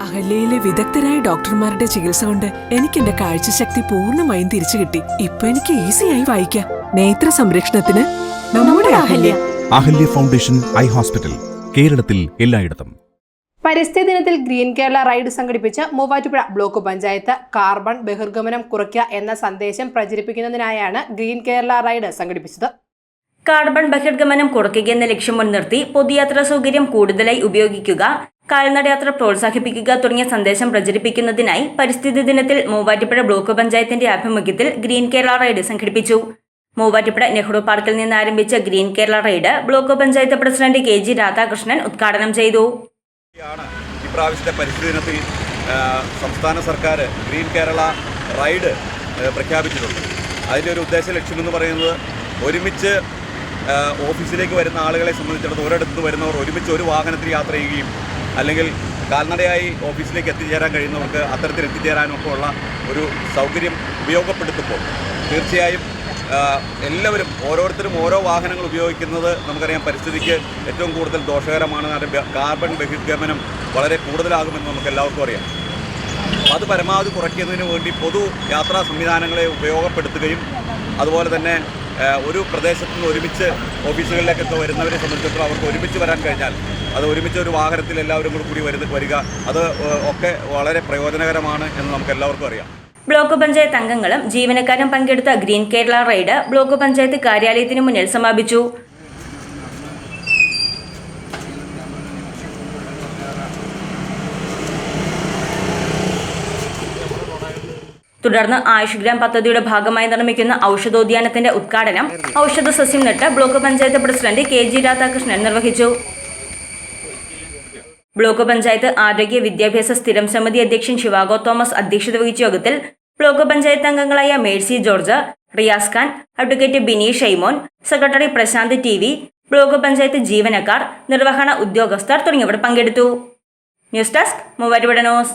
അഹല്യയിലെ വിദഗ്ധരായ ഡോക്ടർമാരുടെ ചികിത്സ കൊണ്ട് എനിക്ക് എന്റെ കാഴ്ചശക്തി പൂർണമായും തിരിച്ചു കിട്ടി. ഇപ്പൊ എനിക്ക് ഈസിയായി വായിക്കാം. നേത്ര സംരക്ഷണത്തിന് നമ്മുടെ Ahalya. Ahalya foundation eye hospital കേരളത്തിൽ എല്ലായിടത്തും. പരിസ്ഥിതി ദിനത്തിൽ ഗ്രീൻ കേരള റൈഡ് സംഘടിപ്പിച്ച് മൂവാറ്റുപുഴ ബ്ലോക്ക് പഞ്ചായത്ത് കാർബൺ ബഹിർഗമനം കുറയ്ക്കുക എന്ന സന്ദേശം പ്രചരിപ്പിക്കുന്നതിനായാണ് ഗ്രീൻ കേരള റൈഡ് സംഘടിപ്പിച്ചത്. കാർബൺ ബഹിർഗമനം കുറയ്ക്കുക എന്ന ലക്ഷ്യം മുൻനിർത്തി പൊതുയാത്രാ സൗകര്യം കൂടുതലായി ഉപയോഗിക്കുക കാൽനടയാത്ര പ്രോത്സാഹിപ്പിക്കുക തുടങ്ങിയ സന്ദേശം പ്രചരിപ്പിക്കുന്നതിനായി പരിസ്ഥിതി ദിനത്തിൽ മൂവാറ്റുപുഴ ബ്ലോക്ക് പഞ്ചായത്തിന്റെ ആഭിമുഖ്യത്തിൽ ഗ്രീൻ കേരള റൈഡ് സംഘടിപ്പിച്ചു. മൂവാറ്റുപുഴ നെഹ്റു പാർക്കിൽ നിന്ന് ആരംഭിച്ച green Kerala ride block panchayat president K G Radhakrishnan ഉദ്ഘാടനം ചെയ്തു. സംസ്ഥാന സർക്കാർ ഗ്രീൻ കേരള റൈഡ് പ്രഖ്യാപിച്ചിട്ടുണ്ട്. അതിന്റെ ഒരു ഉദ്ദേശ ലക്ഷ്യമെന്ന് പറയുന്നത് ഒരുമിച്ച് ഓഫീസിലേക്ക് വരുന്ന ആളുകളെ സംബന്ധിച്ചിടത്തോളം ഒരിടത്ത് വരുന്നവർ ഒരുമിച്ച് ഒരു വാഹനത്തിൽ യാത്ര ചെയ്യുകയും അല്ലെങ്കിൽ കാൽനടയായി ഓഫീസിലേക്ക് എത്തിച്ചേരാൻ കഴിയുന്നവർക്ക് അത്തരത്തിൽ എത്തിച്ചേരാനും ഒക്കെ ഉള്ള ഒരു സൗകര്യം ഉപയോഗപ്പെടുത്തുമ്പോൾ തീർച്ചയായും എല്ലാവരും ഓരോരുത്തരും ഓരോ വാഹനങ്ങൾ ഉപയോഗിക്കുന്നത് നമുക്കറിയാം പരിസ്ഥിതിക്ക് ഏറ്റവും കൂടുതൽ ദോഷകരമാണ് കാർബൺ ബഹിർഗമനം വളരെ കൂടുതലാകുമെന്ന് നമുക്ക് എല്ലാവർക്കും അറിയാം. അത് പരമാവധി കുറയ്ക്കുന്നതിന് വേണ്ടി പൊതു യാത്രാ സംവിധാനങ്ങളെ ഉപയോഗപ്പെടുത്തുകയും അതുപോലെ തന്നെ ഒരു പ്രദേശത്ത് നിന്ന് ഒരുമിച്ച് ഓഫീസുകളിലേക്കൊക്കെ വരുന്നവരെ സംബന്ധിച്ചിടത്തോളം അവർക്ക് ഒരുമിച്ച് വരാൻ കഴിഞ്ഞാൽ അത് ഒരുമിച്ച് ഒരു വാഹനത്തിൽ എല്ലാവരും കൂടി കൂടി വരുന്ന വരിക അത് ഒക്കെ വളരെ പ്രയോജനകരമാണ് എന്ന് നമുക്ക് എല്ലാവർക്കും അറിയാം. ബ്ലോക്ക് പഞ്ചായത്ത് അംഗങ്ങളും ജീവനക്കാരും പങ്കെടുത്ത green Kerala ride block panchayat കാര്യാലയത്തിന് മുന്നിൽ സമാപിച്ചു. തുടർന്ന് ആയുഷ് ഗ്രാം പദ്ധതിയുടെ ഭാഗമായി നിർമ്മിക്കുന്ന ഔഷധോദ്യാനത്തിന്റെ ഉദ്ഘാടനം ഔഷധ സസ്യം നട്ട് block panchayat president K G Radhakrishnan നിർവഹിച്ചു. ബ്ലോക്ക് പഞ്ചായത്ത് ആരോഗ്യ വിദ്യാഭ്യാസ സ്ഥിരം സമിതി അധ്യക്ഷൻ ശിവാഗോ തോമസ് അധ്യക്ഷത വഹിച്ച യോഗത്തിൽ ബ്ലോക്ക് പഞ്ചായത്ത് അംഗങ്ങളായ Mercy George Riyas Khan advocate Bineesh Shymon secretary Prashanth T V block panchayat ജീവനക്കാർ നിർവഹണ ഉദ്യോഗസ്ഥർ തുടങ്ങിയവർ പങ്കെടുത്തു. News desk Muvattupuzha news.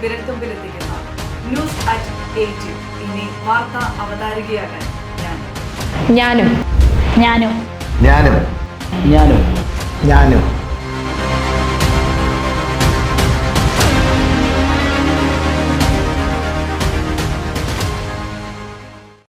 വിരൽത്തുമ്പിലെത്തിക്കുന്ന news at eight ഇനി വാർത്ത അവതാരികയാകാൻ ഞാൻ. ഞാനും. ഞാനും. ഞാനും. ഞാനും. ഞാനും.